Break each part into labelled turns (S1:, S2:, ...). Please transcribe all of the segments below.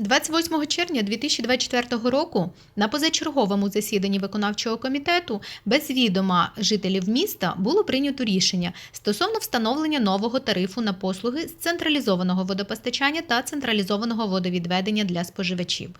S1: 28 червня 2024 року на позачерговому засіданні виконавчого комітету без відома жителів міста було прийнято рішення стосовно встановлення нового тарифу на послуги з централізованого водопостачання та централізованого водовідведення для споживачів.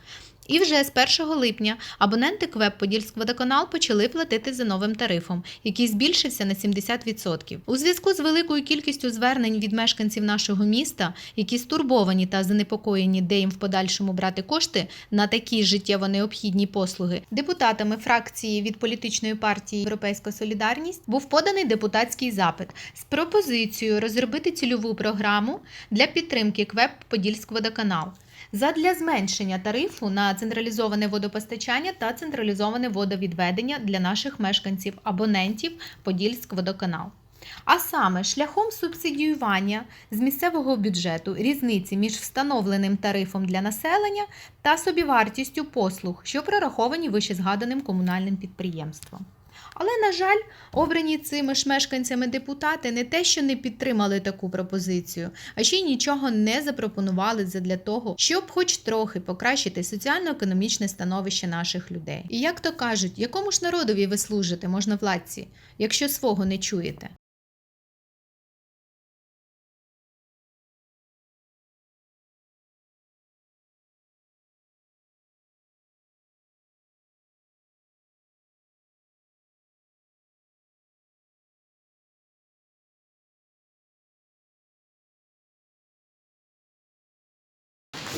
S1: І вже з 1 липня абоненти КВЕП Подільськводоканал почали платити за новим тарифом, який збільшився на 70%. У зв'язку з великою кількістю звернень від мешканців нашого міста, які стурбовані та занепокоєні, де їм в подальшому брати кошти на такі життєво необхідні послуги, депутатами фракції від політичної партії Європейська Солідарність був поданий депутатський запит з пропозицією розробити цільову програму для підтримки КВЕП Подільськводоканал задля зменшення тарифу на централізоване водопостачання та централізоване водовідведення для наших мешканців абонентів Подільськводоканал. А саме шляхом субсидіювання з місцевого бюджету різниці між встановленим тарифом для населення та собівартістю послуг, що прораховані вищезгаданим комунальним підприємством. Але, на жаль, обрані цими ж мешканцями депутати не те, що не підтримали таку пропозицію, а ще й нічого не запропонували задля того, щоб хоч трохи покращити соціально-економічне становище наших людей. І як то кажуть, якому ж народові ви служите, можновладці, якщо свого не чуєте?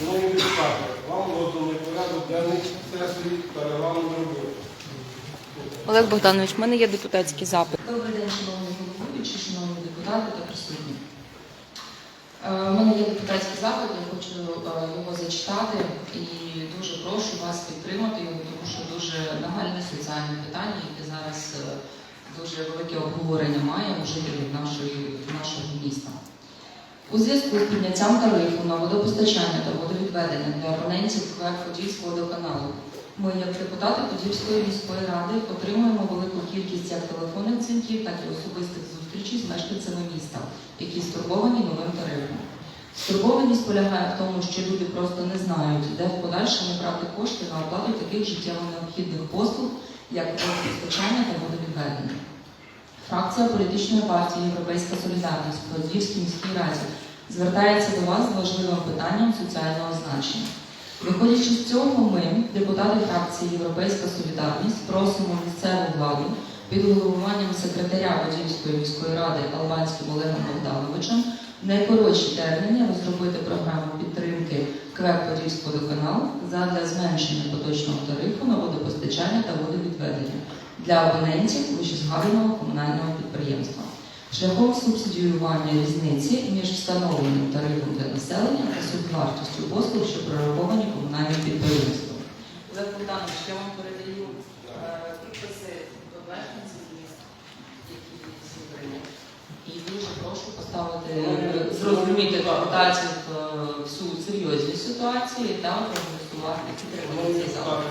S2: Шановні депутати, вам розданий порядок денний сесії та регламент роботи.
S3: Олег Богданович, в мене є депутатський запит.
S4: Добрий день, шановні головуючі, шановні депутати та присутні. Е, У мене є депутатський запит, я хочу е, його зачитати і дуже прошу вас підтримати його, тому що дуже нагальне соціальне питання, яке зараз е, дуже велике обговорення має у жителів нашої, нашого міста. У зв'язку з підняттям тарифу на водопостачання та водовідведення для абонентів Подільського водоканалу ми, як депутати Подільської міської ради, отримуємо велику кількість як телефонних дзвінків, так і особистих зустрічей з мешканцями міста, які стурбовані новим тарифом. Стурбованість полягає в тому, що люди просто не знають, де в подальшому брати кошти на оплату таких життєво необхідних послуг, як водопостачання та водовідведення. Фракція політичної партії Європейська Солідарність в Подільській міській раді звертається до вас з важливим питанням соціального значення. Виходячи з цього, ми, депутати фракції Європейська Солідарність, просимо місцеву владу під головуванням секретаря Подільської міської ради Албанським Олегом Богдановичем найкоротші терміни розробити програму підтримки КВЕП Подільського водоканал задля зменшення поточного тарифу на водопостачання та водовідведення для абонентів вищезгаданого комунального підприємства шляхом субсидіювання різниці між встановленим тарифом для населення та собівартістю послуг, що прораховані комунальним підприємством. Олег Богданович, я вам передаю е, підписи до мешканців міста, які зібрані. І дуже прошу поставити е, зрозуміти депутатів е, всю серйозність ситуації та проголосувати підтримати
S2: Шановні
S4: цей запит.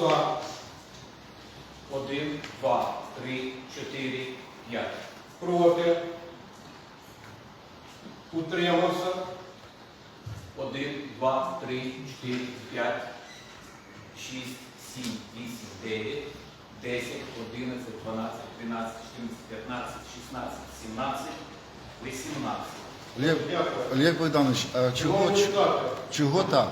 S2: 102.
S5: 1, 2, 3, 4, 5.
S2: Проти. Утримався.
S5: Один, два, три, 4, 5, 6, 7, 8, 9, 10, 11, 12, 13, 14, 15, 16, 17, 18.
S6: Олег Богданович, а чого,
S2: Чого
S6: чого так?